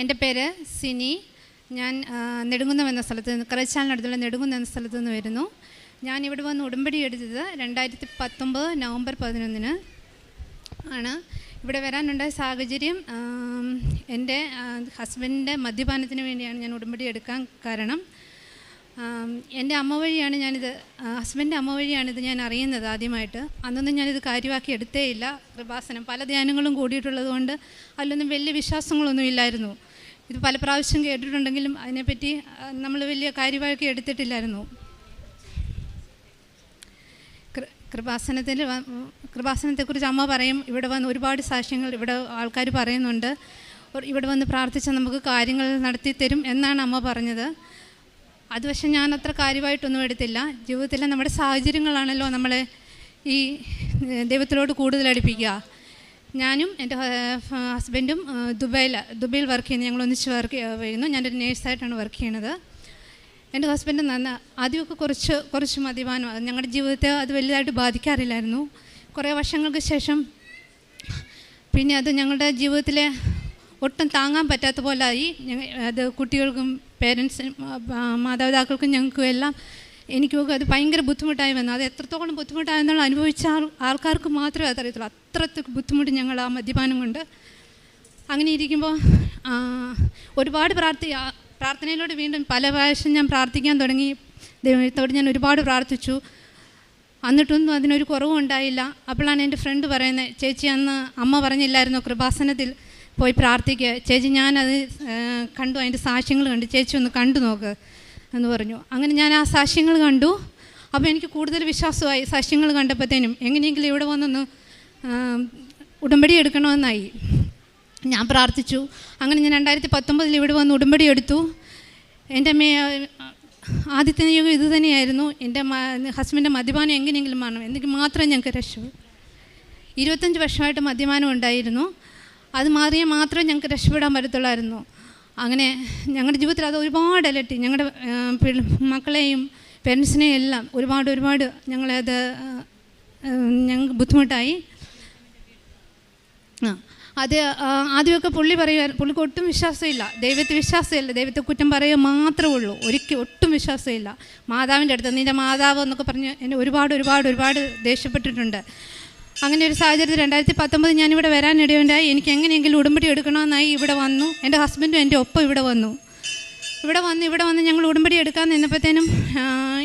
എന്റെ പേര് സിനി. ഞാൻ നെടുങ്കുന്നം എന്ന സ്ഥലത്ത് നിന്ന് കറച്ചാലിനടുത്തുള്ള നെടുങ്കുന്നം എന്ന സ്ഥലത്ത് നിന്ന് വരുന്നു. ഞാൻ ഇവിടെ വന്ന് ഉടമ്പടി എടുത്തത് രണ്ടായിരത്തി പത്തൊമ്പത് നവംബർ പതിനൊന്നിന് ആണ്. ഇവിടെ വരാനുണ്ടായ സാഹചര്യം എന്റെ ഹസ്ബൻഡിന്റെ മദ്യപാനത്തിന് വേണ്ടിയാണ് ഞാൻ ഉടമ്പടി എടുക്കാൻ കാരണം. എന്റെ അമ്മ വഴിയാണ് ഞാനിത് ഹസ്ബൻഡ് അമ്മ വഴിയാണിത് ഞാൻ അറിയുന്നത് ആദ്യമായിട്ട്. അന്നൊന്നും ഞാനിത് കാര്യമാക്കി എടുത്തേ ഇല്ല. കൃപാസനം പല ധ്യാനങ്ങളും കൂടിയിട്ടുള്ളത് കൊണ്ട് അതിലൊന്നും വലിയ വിശ്വാസങ്ങളൊന്നും ഇല്ലായിരുന്നു. ഇത് പല പ്രാവശ്യം കേട്ടിട്ടുണ്ടെങ്കിലും അതിനെപ്പറ്റി നമ്മൾ വലിയ കാര്യമാക്കി എടുത്തിട്ടില്ലായിരുന്നു. കൃപാസനത്തിൽ കൃപാസനത്തെക്കുറിച്ച് അമ്മ പറയും ഇവിടെ വന്ന് ഒരുപാട് സാക്ഷ്യങ്ങൾ ഇവിടെ ആൾക്കാർ പറയുന്നുണ്ട്. ഇവിടെ വന്ന് പ്രാർത്ഥിച്ചാൽ നമുക്ക് കാര്യങ്ങൾ നടത്തി തരും എന്നാണ് അമ്മ പറഞ്ഞത്. അത് പക്ഷെ ഞാൻ അത്ര കാര്യമായിട്ടൊന്നും എടുത്തില്ല. ജീവിതത്തിലെ നമ്മുടെ സാഹചര്യങ്ങളാണല്ലോ നമ്മളെ ഈ ദൈവത്തിലോട്ട് ദൈവത്തിലോട് കൂടുതൽ അടുപ്പിക്കുക. ഞാനും എന്റെ ഹസ്ബൻഡും ദുബൈയിൽ ദുബൈയിൽ വർക്ക് ചെയ്യുന്നു. ഞങ്ങൾ ഒന്നിച്ച് വർക്ക് ചെയ്യുന്നു. ഞാനൊരു നേഴ്സായിട്ടാണ് വർക്ക് ചെയ്യണത് എന്റെ ഹസ്ബൻഡ് നന്ന ആദ്യമൊക്കെ കുറച്ച് കുറച്ച് മദ്യപാനം ഞങ്ങളുടെ ജീവിതത്തെ അത് വലുതായിട്ട് ബാധിക്കാറില്ലായിരുന്നു. കുറേ വർഷങ്ങൾക്ക് ശേഷം പിന്നെ അത് ഞങ്ങളുടെ ജീവിതത്തിലെ ഒട്ടും താങ്ങാൻ പറ്റാത്ത പോലെ ആയി അത് കുട്ടികൾക്കും പേരൻസിനും മാതാപിതാക്കൾക്കും ഞങ്ങൾക്കും എല്ലാം എനിക്കൊക്കെ അത് ഭയങ്കര ബുദ്ധിമുട്ടായി വന്നു. അത് എത്രത്തോളം ബുദ്ധിമുട്ടായെന്നുള്ള അനുഭവിച്ച ആൾ ആൾക്കാർക്ക് മാത്രമേ അതറിയത്തുള്ളൂ. അത്രത്തെ ബുദ്ധിമുട്ട് ഞങ്ങൾ ആ മദ്യപാനം കൊണ്ട് അങ്ങനെ ഇരിക്കുമ്പോൾ ഒരുപാട് പ്രാർത്ഥി പ്രാർത്ഥനയിലൂടെ വീണ്ടും പല പ്രാവശ്യം ഞാൻ പ്രാർത്ഥിക്കാൻ തുടങ്ങി. ദൈവത്തോട് ഞാൻ ഒരുപാട് പ്രാർത്ഥിച്ചു. എന്നിട്ടൊന്നും അതിനൊരു കുറവും ഉണ്ടായില്ല അപ്പോഴാണ് എന്റെ ഫ്രണ്ട് പറയുന്നത് ചേച്ചി അന്ന് അമ്മ പറഞ്ഞില്ലായിരുന്നു കൃപാസനത്തിൽ? പോയി പ്രാർത്ഥിക്കുക ചേച്ചി ഞാനത് കണ്ടു. അതിന്റെ സാക്ഷ്യങ്ങൾ കണ്ടു. ചേച്ചി ഒന്ന് കണ്ടു നോക്ക് എന്ന് പറഞ്ഞു. അങ്ങനെ ഞാൻ ആ സാക്ഷ്യങ്ങൾ കണ്ടു. അപ്പോൾ എനിക്ക് കൂടുതൽ വിശ്വാസമായി സാക്ഷ്യങ്ങൾ കണ്ടപ്പോഴത്തേനും എങ്ങനെയെങ്കിലും ഇവിടെ വന്നൊന്ന് ഉടമ്പടി എടുക്കണമെന്നായി. ഞാൻ പ്രാർത്ഥിച്ചു. അങ്ങനെ ഞാൻ രണ്ടായിരത്തി പത്തൊമ്പതിൽ ഇവിടെ വന്ന് ഉടമ്പടി എടുത്തു. എന്റെ മേ ആദ്യത്തെ നിയോഗം ഇത് തന്നെയായിരുന്നു. എന്റെ ഹസ്ബൻഡിന്റെ മദ്യപാനം എങ്ങനെയെങ്കിലും മാറണം. എന്തെങ്കിലും മാത്രമേ ഞങ്ങൾക്ക് രക്ഷ ഇരുപത്തഞ്ച് വർഷമായിട്ട് മദ്യപാനം ഉണ്ടായിരുന്നു. അത് മാറിയാൽ മാത്രമേ ഞങ്ങൾക്ക് രക്ഷപ്പെടാൻ പറ്റത്തുള്ളായിരുന്നു. അങ്ങനെ ഞങ്ങളുടെ ജീവിതത്തിൽ അത് ഒരുപാട് അലട്ടി. ഞങ്ങളുടെ മക്കളെയും പേരൻസിനെയും എല്ലാം ഒരുപാട് ഒരുപാട് ഞങ്ങളെ അത് ആ, ആ, ഞങ്ങൾക്ക് ബുദ്ധിമുട്ടായി. ആ അത് ആദ്യമൊക്കെ പുള്ളി പറയുക പുള്ളിക്ക് ഒട്ടും വിശ്വാസമില്ല. ദൈവത്തെ വിശ്വാസമില്ല. ദൈവത്തെ കുറ്റം പറയുക മാത്രമേ ഉള്ളൂ. ഒരിക്കലും ഒട്ടും വിശ്വാസമില്ല. മാതാവിന്റെ അടുത്ത് നിന്റെ മാതാവ് എന്നൊക്കെ പറഞ്ഞ് എന്നെ ഒരുപാട് ഒരുപാട് ഒരുപാട് ദേഷ്യപ്പെട്ടിട്ടുണ്ട്. അങ്ങനെ ഒരു സാഹചര്യത്തിൽ രണ്ടായിരത്തി പത്തൊമ്പത് ഞാനിവിടെ വരാനിടയുണ്ടായി എനിക്ക് എങ്ങനെയെങ്കിലും ഉടുമ്പടി എടുക്കണമെന്നായി ഇവിടെ വന്നു. എന്റെ ഹസ്ബൻഡും എന്റെ ഒപ്പം ഇവിടെ വന്നു. ഇവിടെ വന്ന് ഇവിടെ വന്ന് ഞങ്ങൾ ഉടുമ്പടി എടുക്കാൻ നിന്നപ്പോഴത്തേനും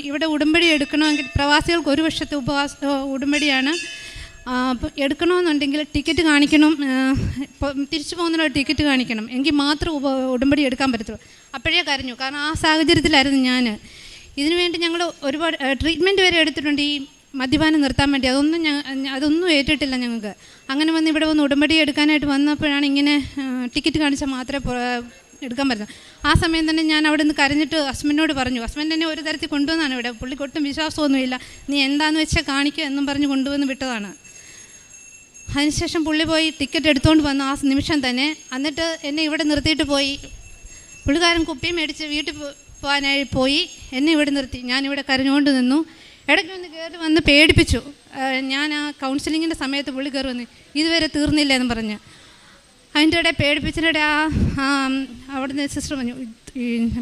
ഇവിടെ ഉടുമ്പടി എടുക്കണമെങ്കിൽ പ്രവാസികൾക്ക് ഒരു വർഷത്തെ ഉപവാസ ഉടുമ്പടിയാണ് എടുക്കണമെന്നുണ്ടെങ്കിൽ ടിക്കറ്റ് കാണിക്കണം തിരിച്ചു പോകുന്നതിനുള്ള ടിക്കറ്റ് കാണിക്കണം. എങ്കിൽ മാത്രം ഉപ ഉടമ്പടി എടുക്കാൻ പറ്റത്തുള്ളൂ. അപ്പോഴേ കരഞ്ഞു. കാരണം ആ സാഹചര്യത്തിലായിരുന്നു ഞാൻ ഇതിനുവേണ്ടി ഞങ്ങൾ ഒരുപാട് ട്രീറ്റ്മെന്റ് വരെ എടുത്തിട്ടുണ്ട്. ഈ മദ്യപാനം നിർത്താൻ വേണ്ടി അതൊന്നും അതൊന്നും ഏറ്റിട്ടില്ല ഞങ്ങൾക്ക്. അങ്ങനെ വന്ന് ഇവിടെ വന്ന് ഉടമ്പടി എടുക്കാനായിട്ട് വന്നപ്പോഴാണ് ഇങ്ങനെ ടിക്കറ്റ് കാണിച്ചാൽ മാത്രമേ എടുക്കാൻ പറ്റുന്നത് ആ സമയം തന്നെ ഞാൻ അവിടെ നിന്ന് കരഞ്ഞിട്ട് ഹസ്ബൻഡിനോട് പറഞ്ഞു ഹസ്ബൻഡ് എന്നെ ഒരു തരത്തിൽ കൊണ്ടുവന്നാണ് ഇവിടെ. പുള്ളിക്ക് ഒട്ടും വിശ്വാസമൊന്നുമില്ല. നീ എന്താണെന്ന് വെച്ചാൽ കാണിക്കുക എന്നും പറഞ്ഞ് കൊണ്ടുവന്ന് വിട്ടതാണ്. അതിനുശേഷം പുള്ളി പോയി ടിക്കറ്റ് എടുത്തുകൊണ്ട് വന്നു ആ നിമിഷം തന്നെ. എന്നിട്ട് എന്നെ ഇവിടെ നിർത്തിയിട്ട് പോയി. പുള്ളിക്കാരൻ കുപ്പി മേടിച്ച് വീട്ടിൽ പോകാനായി പോയി. എന്നെ ഇവിടെ നിർത്തി. ഞാനിവിടെ കരഞ്ഞുകൊണ്ട് നിന്നു. ഇടയ്ക്ക് വന്ന് കയറി വന്ന് പേടിപ്പിച്ചു. ഞാൻ ആ കൗൺസിലിങ്ങിന്റെ സമയത്ത് പുള്ളി കയറി വന്ന് ഇതുവരെ തീർന്നില്ല എന്ന് പറഞ്ഞ്. അതിന്റെ ഇടയിൽ പേടിപ്പിച്ചതിന്റെ ആ അവിടുന്ന് സിസ്റ്റർ പറഞ്ഞു "ഇത്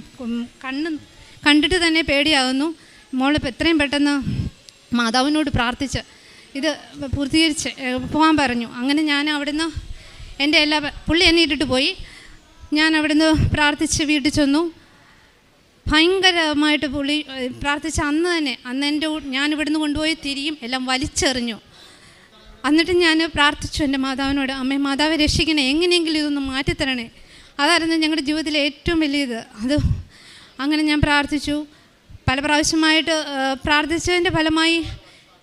കണ്ണ് കണ്ടിട്ട് തന്നെ പേടിയാകുന്നു മോളിപ്പോൾ എത്രയും പെട്ടെന്ന് മാതാവിനോട് പ്രാർത്ഥിച്ച് ഇത് പൂർത്തീകരിച്ച് പോകാൻ പറഞ്ഞു. അങ്ങനെ ഞാൻ അവിടുന്ന് എന്റെ എല്ലാ പുള്ളി എന്നെ ഇട്ടിട്ട് പോയി. ഞാൻ അവിടുന്ന് പ്രാർത്ഥിച്ച് വീട്ടിൽ ചെന്നു. ഭയങ്കരമായിട്ട് പുള്ളി പ്രാർത്ഥിച്ച അന്ന് തന്നെ അന്ന് എന്റെ ഞാൻ ഇവിടുന്ന് കൊണ്ടുപോയി തിരിയും എല്ലാം വലിച്ചെറിഞ്ഞു. എന്നിട്ട് ഞാൻ പ്രാർത്ഥിച്ചു എന്റെ മാതാവിനോട് അമ്മേ മാതാവെ രക്ഷിക്കണേ എങ്ങനെയെങ്കിലും ഇതൊന്ന് മാറ്റിത്തരണേ. അതായിരുന്നു ഞങ്ങളുടെ ജീവിതത്തിലെ ഏറ്റവും വലിയത്. അത് അങ്ങനെ ഞാൻ പ്രാർത്ഥിച്ചു. പല പ്രാവശ്യമായിട്ട് പ്രാർത്ഥിച്ചതിന്റെ ഫലമായി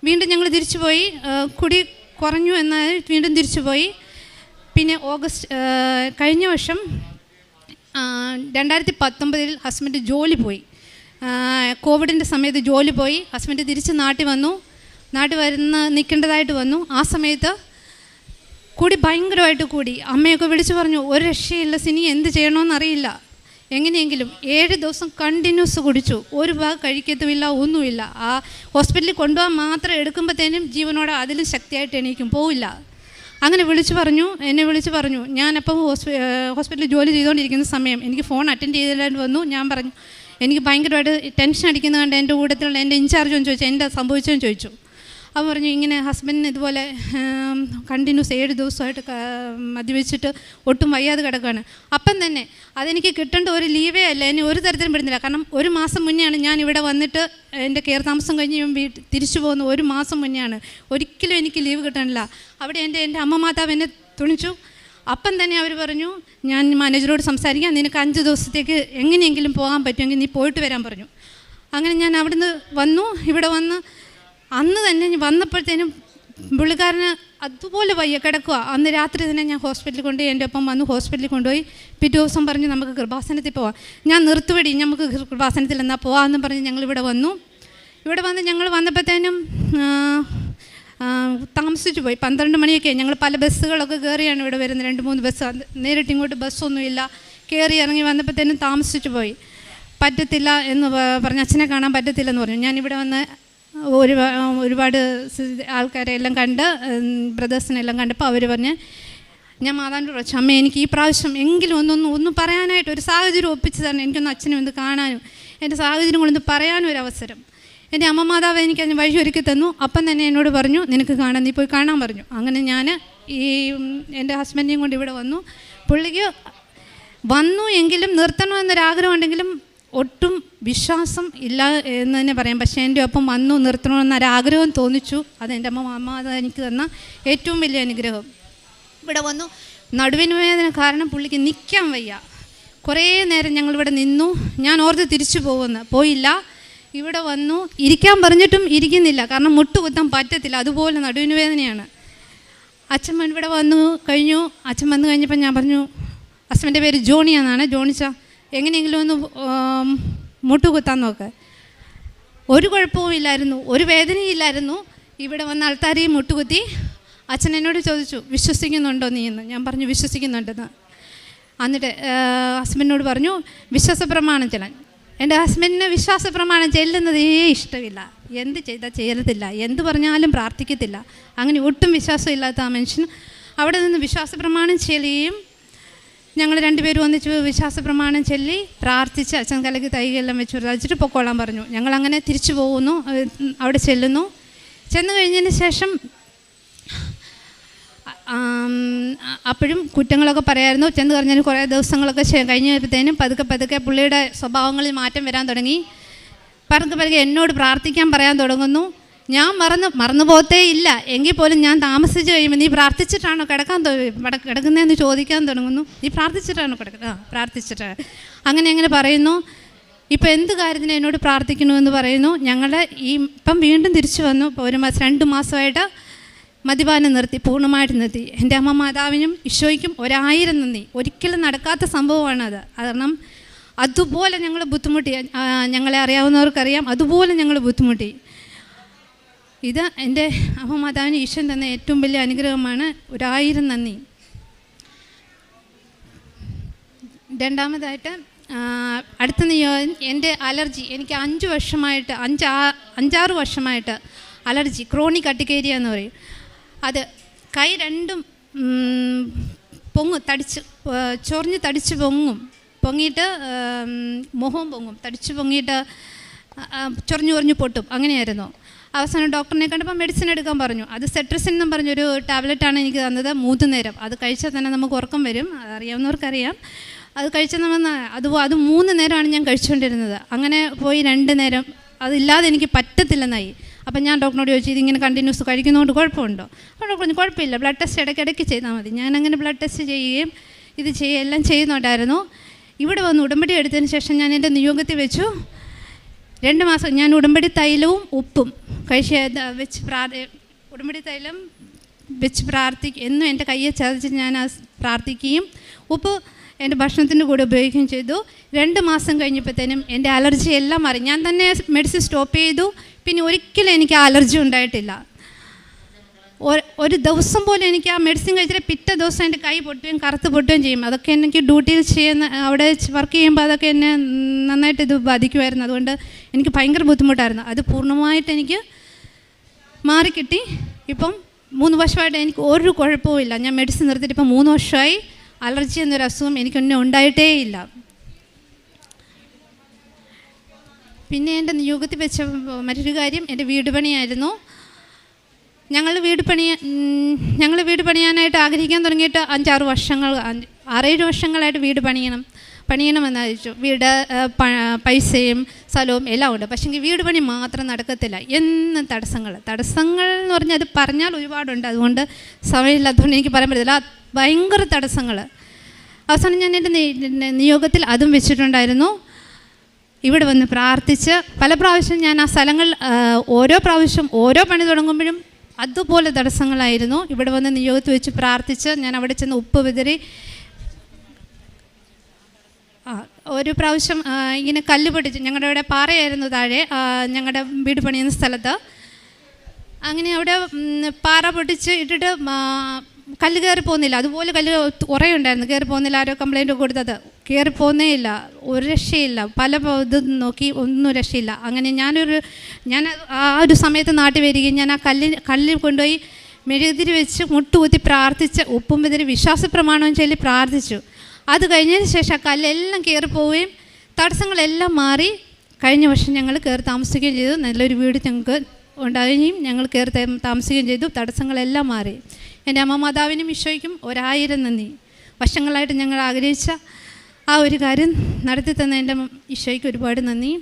വീണ്ടും ഞങ്ങൾ തിരിച്ചു പോയി കുടി കുറഞ്ഞു എന്നാൽ വീണ്ടും തിരിച്ചു പോയി പിന്നെ ഓഗസ്റ്റ് കഴിഞ്ഞ വർഷം രണ്ടായിരത്തി പത്തൊമ്പതിൽ ഹസ്ബൻഡ് ജോലി പോയി. കോവിഡിന്റെ സമയത്ത് ജോലി പോയി. ഹസ്ബൻഡ് തിരിച്ച് നാട്ടിൽ വന്നു. നാട്ടിൽ വരുന്ന നിൽക്കേണ്ടതായിട്ട് വന്നു. ആ സമയത്ത് കൂടി ഭയങ്കരമായിട്ട് കൂടി. അമ്മയൊക്കെ വിളിച്ചു പറഞ്ഞു ഒരു രക്ഷയില്ല സിനി എന്ത് ചെയ്യണമെന്നറിയില്ല എങ്ങനെയെങ്കിലും ഏഴ് ദിവസം കണ്ടിന്യൂസ് കുടിച്ചു. ഒരു ഭാഗം കഴിക്കത്തുമില്ല ഒന്നുമില്ല. ആ ഹോസ്പിറ്റലിൽ കൊണ്ടുപോകാൻ മാത്രം എടുക്കുമ്പോഴത്തേനും ജീവനോടെ അതിലും ശക്തിയായിട്ട് എണീക്കും. പോവില്ല. അങ്ങനെ വിളിച്ചു പറഞ്ഞു എന്നെ വിളിച്ച് പറഞ്ഞു ഞാനപ്പം ഹോസ്പി ഹോസ്പിറ്റലിൽ ജോലി ചെയ്തുകൊണ്ടിരിക്കുന്ന സമയം എനിക്ക് ഫോൺ അറ്റൻഡ് ചെയ്തില്ലാണ്ട് വന്നു. ഞാൻ പറഞ്ഞു എനിക്ക് ഭയങ്കരമായിട്ട് ടെൻഷൻ അടിക്കുന്നത് കണ്ട് എന്റെ കൂട്ടത്തിലുള്ള എന്റെ ഇൻചാർജ് ഒന്ന് ചോദിച്ചു എന്താ സംഭവിച്ചതെന്ന് ചോദിച്ചു. അപ്പോൾ പറഞ്ഞു ഇങ്ങനെ ഹസ്ബൻഡിന് ഇതുപോലെ കണ്ടിന്യൂസ് ഏഴ് ദിവസമായിട്ട് മദ്യപിച്ചിട്ട് ഒട്ടും വയ്യാതെ കിടക്കുകയാണ് അപ്പം തന്നെ അതെനിക്ക് കിട്ടേണ്ട ഒരു ലീവേ അല്ല എന്നെ ഒരു തരത്തിലും പെടുന്നില്ല. കാരണം ഒരു മാസം മുന്നെയാണ് ഞാൻ ഇവിടെ വന്നിട്ട് എന്റെ കെയർ താമസം കഴിഞ്ഞ് വീട്ടിൽ തിരിച്ചു പോകുന്ന ഒരു മാസം മുന്നെയാണ്. ഒരിക്കലും എനിക്ക് ലീവ് കിട്ടണില്ല. അവിടെ എന്റെ എന്റെ അമ്മ മാതാവ് എന്നെ തുണിച്ചു. അപ്പം തന്നെ അവർ പറഞ്ഞു ഞാൻ മാനേജറോട് സംസാരിക്കാം. നിനക്ക് അഞ്ച് ദിവസത്തേക്ക് എങ്ങനെയെങ്കിലും പോകാൻ പറ്റുമെങ്കിൽ നീ പോയിട്ട് വരാൻ പറഞ്ഞു. അങ്ങനെ ഞാൻ അവിടുന്ന് വന്നു. ഇവിടെ വന്ന് അന്ന് തന്നെ വന്നപ്പോഴത്തേനും പുള്ളിക്കാരന് അതുപോലെ വയ്യ കിടക്കുക അന്ന് രാത്രി തന്നെ ഞാൻ ഹോസ്പിറ്റലിൽ കൊണ്ടുപോയി എന്റെ ഒപ്പം വന്ന് ഹോസ്പിറ്റലിൽ കൊണ്ടുപോയി. പിറ്റേ ദിവസം പറഞ്ഞ് നമുക്ക് കൃപാസനത്തിൽ പോവാം. ഞാൻ നിർത്തുവടി നമുക്ക് കൃപാസനത്തിൽ എന്നാൽ പോവാമെന്ന് പറഞ്ഞ് ഞങ്ങളിവിടെ വന്നു. ഇവിടെ വന്ന് ഞങ്ങൾ വന്നപ്പോഴത്തേനും താമസിച്ചു പോയി. പന്ത്രണ്ട് മണിയൊക്കെ ഞങ്ങൾ പല ബസ്സുകളൊക്കെ കയറിയാണ് ഇവിടെ വരുന്നത്. രണ്ട് മൂന്ന് ബസ് നേരിട്ട് ഇങ്ങോട്ട് ബസ്സൊന്നുമില്ല. കയറി ഇറങ്ങി വന്നപ്പോഴത്തേനും താമസിച്ചു പോയി. പറ്റത്തില്ല എന്ന് പറഞ്ഞ് അച്ഛനെ കാണാൻ പറ്റത്തില്ലെന്ന് പറഞ്ഞു. ഞാൻ ഇവിടെ വന്ന് ഒരു ഒരുപാട് ആൾക്കാരെ എല്ലാം കണ്ട് ബ്രദേഴ്സിനെല്ലാം കണ്ടപ്പോൾ അവർ പറഞ്ഞ് ഞാൻ മാതാവിന്റെ കുറച്ച് അമ്മ എനിക്ക് ഈ പ്രാവശ്യം എങ്കിലും ഒന്നൊന്ന് ഒന്ന് പറയാനായിട്ട് ഒരു സാഹചര്യം ഒപ്പിച്ച് തരണം. എനിക്കൊന്ന് അച്ഛനെ ഒന്ന് കാണാനും എന്റെ സാഹചര്യം കൊണ്ടൊന്ന് പറയാനും ഒരു അവസരം. എന്റെ അമ്മ മാതാവ് എനിക്ക് അതിന് വഴി ഒരുക്കി തന്നു. അപ്പം തന്നെ എന്നോട് പറഞ്ഞു നിനക്ക് കാണാൻ നീ പോയി കാണാൻ പറഞ്ഞു. അങ്ങനെ ഞാൻ ഈ എന്റെ ഹസ്ബൻഡിനെയും കൊണ്ട് ഇവിടെ വന്നു. പുള്ളിക്ക് വന്നു എങ്കിലും നിർത്തണമെന്നൊരാഗ്രഹം ഉണ്ടെങ്കിലും ഒട്ടും വിശ്വാസം ഇല്ല എന്ന് തന്നെ പറയാം. പക്ഷേ എന്റെ ഒപ്പം വന്നു നിർത്തണമെന്നൊരാഗ്രഹം തോന്നിച്ചു. അത് എന്റെ അമ്മ അമ്മ അത് എനിക്ക് തന്ന ഏറ്റവും വലിയ അനുഗ്രഹം. ഇവിടെ വന്നു. നടുവിന് വേദന കാരണം പുള്ളിക്ക് നിൽക്കാൻ വയ്യ. കുറേ നേരം ഞങ്ങളിവിടെ നിന്നു. ഞാൻ ഓർത്ത് തിരിച്ചു പോകുമെന്ന് പോയില്ല. ഇവിടെ വന്നു. ഇരിക്കാൻ പറഞ്ഞിട്ടും ഇരിക്കുന്നില്ല. കാരണം മുട്ടുകുത്താൻ പറ്റത്തില്ല. അതുപോലെ നടുവിന് വേദനയാണ് അച്ഛൻ ഇവിടെ വന്നു കഴിഞ്ഞു. അച്ഛൻ വന്നു കഴിഞ്ഞപ്പോൾ ഞാൻ പറഞ്ഞു ഹസ്ബന്റെ പേര് ജോണി എന്നാണ് ജോണിച്ച എങ്ങനെയെങ്കിലും ഒന്ന് മുട്ടുകുത്താൻ നോക്ക്. ഒരു കുഴപ്പവും ഇല്ലായിരുന്നു ഒരു വേദനയില്ലായിരുന്നു ഇവിടെ വന്ന ആൾക്കാരെയും മുട്ടുകുത്തി അച്ഛൻ എന്നോട് ചോദിച്ചു വിശ്വസിക്കുന്നുണ്ടോ നീ എന്ന്? ഞാൻ പറഞ്ഞു വിശ്വസിക്കുന്നുണ്ടെന്ന്. എന്നിട്ട് ഹസ്ബൻഡിനോട് പറഞ്ഞു വിശ്വാസ പ്രമാണം ചെല്ലാൻ. എന്റെ ഹസ്ബൻഡിന് വിശ്വാസ പ്രമാണം ചെല്ലുന്നതേ ഇഷ്ടമില്ല. എന്ത് ചെയ്താൽ ചെയ്യരുതില്ല എന്ത് പറഞ്ഞാലും പ്രാർത്ഥിക്കത്തില്ല. അങ്ങനെ ഒട്ടും വിശ്വാസമില്ലാത്ത ആ മനുഷ്യൻ അവിടെ നിന്ന് വിശ്വാസ പ്രമാണം ചെല്ലുകയും ഞങ്ങൾ രണ്ടുപേരും ഒന്നിച്ച് വിശ്വാസ പ്രമാണം ചൊല്ലി പ്രാർത്ഥിച്ച് അച്ഛൻ കലക്ക് തൈകെല്ലാം വെച്ച് വെച്ചിട്ട് പൊക്കോളാൻ പറഞ്ഞു. ഞങ്ങൾ അങ്ങനെ തിരിച്ചു പോകുന്നു അവിടെ ചെല്ലുന്നു. ചെന്ന് കഴിഞ്ഞതിന് ശേഷം അപ്പോഴും കുറ്റങ്ങളൊക്കെ പറയായിരുന്നു. ചെന്ന് പറഞ്ഞതിന് കുറേ ദിവസങ്ങളൊക്കെ കഴിഞ്ഞപ്പോഴത്തേനും പതുക്കെ പതുക്കെ പുള്ളിയുടെ സ്വഭാവങ്ങളിൽ മാറ്റം വരാൻ തുടങ്ങി. പതുക്കെ പതുക്കെ എന്നോട് പ്രാർത്ഥിക്കാൻ പറയാൻ തുടങ്ങുന്നു. ഞാൻ മറന്നു മറന്നു പോകത്തേ ഇല്ല. എങ്കിൽ പോലും ഞാൻ താമസിച്ച് കഴിയുമ്പോൾ നീ പ്രാർത്ഥിച്ചിട്ടാണോ കിടക്കാൻ കിടക്കുന്നതെന്ന് ചോദിക്കാൻ തുടങ്ങുന്നു. നീ പ്രാർത്ഥിച്ചിട്ടാണോ കിടക്കുന്നത് ആ പ്രാർത്ഥിച്ചിട്ട്. അങ്ങനെ അങ്ങനെ പറയുന്നു. ഇപ്പം എന്ത് കാര്യത്തിന് എന്നോട് പ്രാർത്ഥിക്കണമെന്ന് പറയുന്നു. ഞങ്ങളുടെ ഈ ഇപ്പം വീണ്ടും തിരിച്ചു വന്നു. ഇപ്പോൾ ഒരു മാസം രണ്ട് മാസമായിട്ട് മദ്യപാനം നിർത്തി പൂർണമായിട്ട് നിർത്തി. എന്റെ അമ്മ മാതാവിനും ഈശോയ്ക്കും ഒരായിരം നന്ദി. ഒരിക്കലും നടക്കാത്ത സംഭവമാണത്. കാരണം അതുപോലെ ഞങ്ങൾ ബുദ്ധിമുട്ടി. ഞങ്ങളെ അറിയാവുന്നവർക്കറിയാം. അതുപോലെ ഞങ്ങൾ ബുദ്ധിമുട്ടി. ഇത് എന്റെ അമ്മ ഈശ്വൻ തന്ന ഏറ്റവും വലിയ അനുഗ്രഹമാണ്. ഒരായിരം നന്ദി. രണ്ടാമതായിട്ട് അടുത്ത നിയോ എന്റെ അലർജി എനിക്ക് അഞ്ച് വർഷമായിട്ട് അഞ്ചാ അഞ്ചാറ് വർഷമായിട്ട് അലർജി ക്രോണിക് അട്ടിക്കേരിയ എന്ന് പറയും. അത് കൈ രണ്ടും പൊങ്ങും തടിച്ച് ചൊറിഞ്ഞ് തടിച്ച് പൊങ്ങും. പൊങ്ങിയിട്ട് മുഖവും പൊങ്ങും. തടിച്ച് പൊങ്ങിയിട്ട് ചൊറിഞ്ഞു ചൊറിഞ്ഞു പൊട്ടും. അങ്ങനെയായിരുന്നു. അവസാനം ഡോക്ടറിനെ കണ്ടപ്പോൾ മെഡിസിൻ എടുക്കാൻ പറഞ്ഞു. അത് സെട്രസിൻ എന്നും പറഞ്ഞൊരു ടാബ്ലറ്റാണ് എനിക്ക് തന്നത്. മൂന്ന് നേരം. അത് കഴിച്ചാൽ തന്നെ നമുക്ക് ഉറക്കം വരും. അറിയാവുന്നവർക്കറിയാം. അത് കഴിച്ചാൽ നമ്മൾ അത് അത് മൂന്ന് നേരമാണ് ഞാൻ കഴിച്ചുകൊണ്ടിരുന്നത്. അങ്ങനെ പോയി രണ്ട് നേരം. അതില്ലാതെ എനിക്ക് പറ്റത്തില്ലെന്നായി. അപ്പം ഞാൻ ഡോക്ടറിനോട് ചോദിച്ചു ഇതിങ്ങനെ കണ്ടിന്യൂസ് കഴിക്കുന്നതുകൊണ്ട് കുഴപ്പമുണ്ടോ? അപ്പോൾ ഡോക്ടർ പറഞ്ഞു കുഴപ്പമില്ല. ബ്ലഡ് ടെസ്റ്റ് ഇടയ്ക്കിടയ്ക്ക് ചെയ്താൽ മതി. ഞാൻ അങ്ങനെ ബ്ലഡ് ടെസ്റ്റ് ചെയ്യുകയും ഇത് ചെയ്യുക എല്ലാം ചെയ്യുന്നുണ്ടായിരുന്നു. ഇവിടെ വന്ന് ഉടമ്പടി എടുത്തതിന് ശേഷം ഞാൻ എന്റെ നിയോഗത്തിൽ വെച്ചു. രണ്ട് മാസം ഞാൻ ഉടമ്പടി തൈലവും ഉപ്പും കഴിച്ച് വെച്ച് പ്രാർത്ഥ ഉടമ്പടി തൈലം വെച്ച് പ്രാർത്ഥിക്കും എന്നും എന്റെ കയ്യെ ചതച്ച് ഞാൻ പ്രാർത്ഥിക്കുകയും ഉപ്പ് എന്റെ ഭക്ഷണത്തിന്റെ കൂടെ ഉപയോഗിക്കുകയും ചെയ്തു. രണ്ട് മാസം കഴിഞ്ഞപ്പോഴത്തേനും എന്റെ അലർജി എല്ലാം മാറി. ഞാൻ തന്നെ മെഡിസിൻ സ്റ്റോപ്പ് ചെയ്തു. പിന്നെ ഒരിക്കലും എനിക്ക് അലർജി ഉണ്ടായിട്ടില്ല. ഒരു ദിവസം പോലും എനിക്ക് ആ മെഡിസിൻ കഴിച്ചിട്ട് പിറ്റേ ദിവസം എന്റെ കൈ പൊട്ടുകയും കറുത്ത് പൊട്ടുകയും ചെയ്യും. അതൊക്കെ എനിക്ക് ഡ്യൂട്ടിയിൽ ചെയ്യുന്ന അവിടെ വർക്ക് ചെയ്യുമ്പോൾ അതൊക്കെ എന്നെ നന്നായിട്ട് ഇത് ബാധിക്കുമായിരുന്നു. അതുകൊണ്ട് എനിക്ക് ഭയങ്കര ബുദ്ധിമുട്ടായിരുന്നു. അത് പൂർണമായിട്ട് എനിക്ക് മാറിക്കിട്ടി. ഇപ്പം മൂന്ന് വർഷമായിട്ട് എനിക്ക് ഒരു കുഴപ്പവുമില്ല ഞാൻ മെഡിസിൻ നിർത്തിയിട്ട് ഇപ്പം മൂന്ന് വർഷമായി അലർജി എന്നൊരു അസുഖം എനിക്കൊന്നും ഉണ്ടായിട്ടേ ഇല്ല. പിന്നെ എന്റെ നിയോഗത്തിൽ വെച്ച മറ്റൊരു കാര്യം എന്റെ വീട് പണിയായിരുന്നു. ഞങ്ങൾ വീട് പണിയാൻ ഞങ്ങൾ വീട് പണിയാനായിട്ട് ആഗ്രഹിക്കാൻ തുടങ്ങിയിട്ട് അഞ്ചാറ് വർഷങ്ങൾ ആറേഴ് വർഷങ്ങളായിട്ട് വീട് പണിയണം പണിയണമെന്ന് ആലോചിച്ചു വീട് പൈസയും സ്ഥലവും എല്ലാം ഉണ്ട്. പക്ഷേ വീട് പണി മാത്രം നടക്കത്തില്ല. എന്നും തടസ്സങ്ങൾ. തടസ്സങ്ങൾ എന്ന് പറഞ്ഞാൽ അത് പറഞ്ഞാൽ ഒരുപാടുണ്ട്. അതുകൊണ്ട് സമയമില്ലാത്തതുകൊണ്ട് എനിക്ക് പറയാൻ പറ്റത്തില്ല. ഭയങ്കര തടസ്സങ്ങൾ. അവസാനം ഞാൻ എന്റെ നിയോഗത്തിൽ അതും വെച്ചിട്ടുണ്ടായിരുന്നു. ഇവിടെ വന്ന് പ്രാർത്ഥിച്ച് പല പ്രാവശ്യം ഞാൻ ആ സ്ഥലങ്ങൾ ഓരോ പ്രാവശ്യം ഓരോ പണി തുടങ്ങുമ്പോഴും അതുപോലെ തടസ്സങ്ങളായിരുന്നു. ഇവിടെ വന്ന് നിയോഗത്ത് വെച്ച് പ്രാർത്ഥിച്ച് ഞാൻ അവിടെ ചെന്ന് ഉപ്പ് വിതറി. ആ ഒരു പ്രാവശ്യം ഇങ്ങനെ കല്ല് പിടിച്ച് ഞങ്ങളുടെ ഇവിടെ പാറയായിരുന്നു താഴെ ഞങ്ങളുടെ വീട് പണിയുന്ന സ്ഥലത്ത്. അങ്ങനെ അവിടെ പാറ പൊട്ടിച്ച് ഇട്ടിട്ട് കല്ല് കയറി പോകുന്നില്ല. അതുപോലെ കല്ല് കുറേ ഉണ്ടായിരുന്നു കയറി പോകുന്നില്ല. ആരോ കംപ്ലൈന്റ് കൊടുത്തത്. കയറി പോകുന്നേ ഇല്ല ഒരു രക്ഷയില്ല. പല ഇത് നോക്കി ഒന്നും രക്ഷയില്ല. അങ്ങനെ ഞാനൊരു ഞാൻ ആ ഒരു സമയത്ത് നാട്ടിൽ വരികയും ഞാൻ ആ കല്ലിൽ കല്ലിൽ കൊണ്ടുപോയി മെഴുകുതിരി വെച്ച് മുട്ടുകൂത്തി പ്രാർത്ഥിച്ച് ഉപ്പും വിതിരി വിശ്വാസ പ്രമാണവും ചൊല്ലി പ്രാർത്ഥിച്ചു. അത് കഴിഞ്ഞതിന് ശേഷം ആ കല്ലെല്ലാം കയറി പോവുകയും തടസ്സങ്ങളെല്ലാം മാറി കഴിഞ്ഞ വർഷം ഞങ്ങൾ കയറി താമസിക്കുകയും ചെയ്തു. നല്ലൊരു വീട് ഞങ്ങൾക്ക് ഉണ്ടാകുകയും ഞങ്ങൾ കയറി താമസിക്കുകയും ചെയ്തു. തടസ്സങ്ങളെല്ലാം മാറി. എന്റെ അമ്മ മാതാവിനും ഈശോയ്ക്കും ഒരായിരം നന്ദി. വർഷങ്ങളായിട്ട് ഞങ്ങൾ ആഗ്രഹിച്ച ആ ഒരു കാര്യം നടത്തി തന്ന എന്റെ ഈശോയ്ക്ക് ഒരുപാട് നന്ദി.